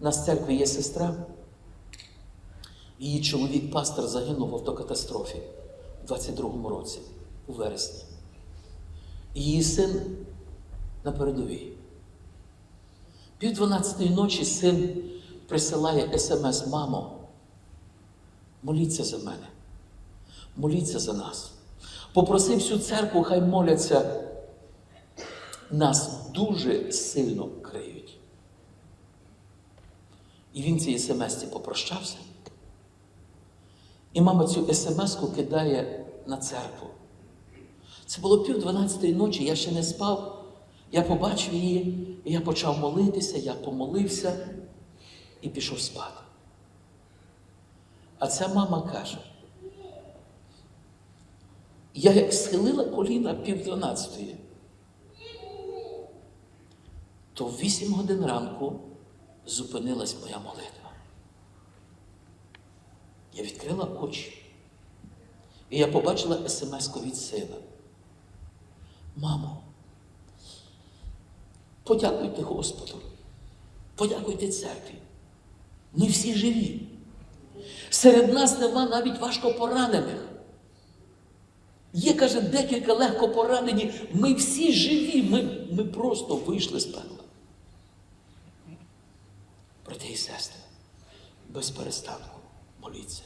У нас в церкві є сестра. Її чоловік, пастор, загинув в автокатастрофі у 22-му році, у вересні. Її син на передовій. Пів дванадцятої ночі син присилає смс, мамо, моліться за мене, моліться за нас. Попросив всю церкву, хай моляться. Нас дуже сильно криють. І він цій смс попрощався. І мама цю смс-ку кидає на церкву. Це було пів дванадцятої ночі, я ще не спав. Я побачив її, і я почав молитися, я помолився і пішов спати. А ця мама каже: я як схилила коліна пів дванадцятої, то в вісім годин ранку зупинилась моя молитва. Я відкрила очі, і я побачила смс-ку від сина. Мамо, подякуйте Господу, подякуйте церкві. Ми всі живі. Серед нас нема навіть важко поранених. Є, каже, декілька легко поранені. Ми всі живі, ми, ми просто вийшли з пекла. Брати і сестри, без перестанку моліться.